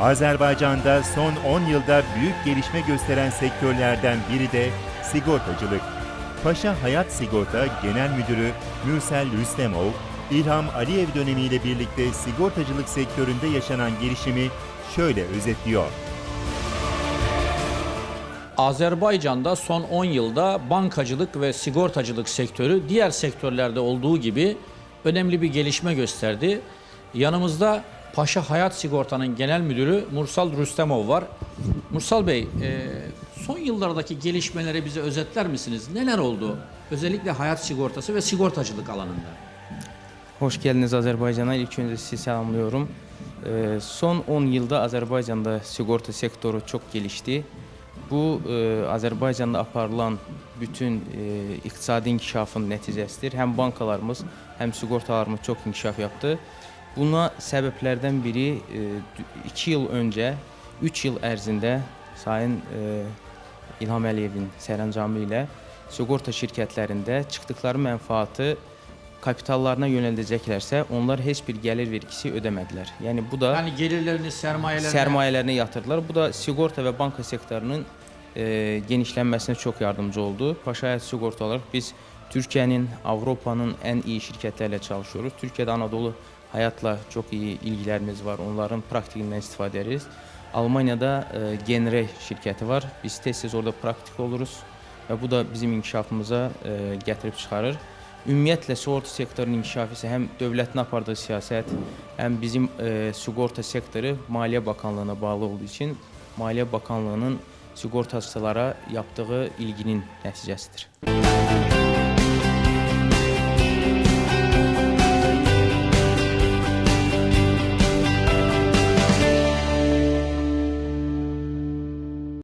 Azerbaycan'da son 10 yılda büyük gelişme gösteren sektörlerden biri de sigortacılık. Paşa Hayat Sigorta Genel Müdürü Mürsel Rüstemov, İlham Aliyev dönemiyle birlikte sigortacılık sektöründe yaşanan gelişimi şöyle özetliyor. Azerbaycan'da son 10 yılda bankacılık ve sigortacılık sektörü diğer sektörlerde olduğu gibi önemli bir gelişme gösterdi. Yanımızda Paşa Hayat Sigorta'nın genel müdürü Mursal Rüstemov var. Mursal Bey, e, son yıllardaki gelişmeleri bize özetler misiniz? Neler oldu? Özellikle hayat sigortası ve sigortacılık alanında. Hoş geldiniz Azerbaycan'a. İlk önce sizi selamlıyorum. Ee, son 10 yılda Azerbaycan'da sigorta sektörü çok gelişti. Bu e, Azerbaycan'da aparılan bütün e, iktisadi inkişafın nəticəsidir. Hem bankalarımız, hem sigortalarımız çok inkişaf yaptı. Buna sebeplerden biri 2 yıl önce, 3 yıl ərzində Sayın e, İlham Əliyevin sərəncamı ilə sigorta şirkətlərində çıxdıqları mənfaatı kapitallarına yönəldəcəklərsə, onlar heç bir gəlir vergisi ödəmədilər. Yəni bu da Yani gelirlerini, sermayelerini... sərmayələrini yatırdılar. Bu da sigorta və banka sektorunun e, genişlənməsinə çox yardımcı oldu. Paşa Həyat Sigorta olaraq biz Türkiyənin, Avropanın ən iyi şirkətlərlə çalışıyoruz. Türkiyədə Anadolu Həyatla çox iyi ilgilərimiz var. Onların praktikindən istifadə ederiz. Almaniyada e, Genre şirkəti var. Biz tez-tez orada praktik oluruz və bu da bizim inkişafımıza e, gətirib çıxarır. Ümumiyyətlə sığorta sektorunun inkişafı isə həm dövlətin apardığı siyasət, həm bizim e, sığorta sektoru Maliyyə Bakanlığına bağlı olduğu üçün Maliyyə Bakanlığının sığortaçılara yaptığı ilginin nəticəsidir.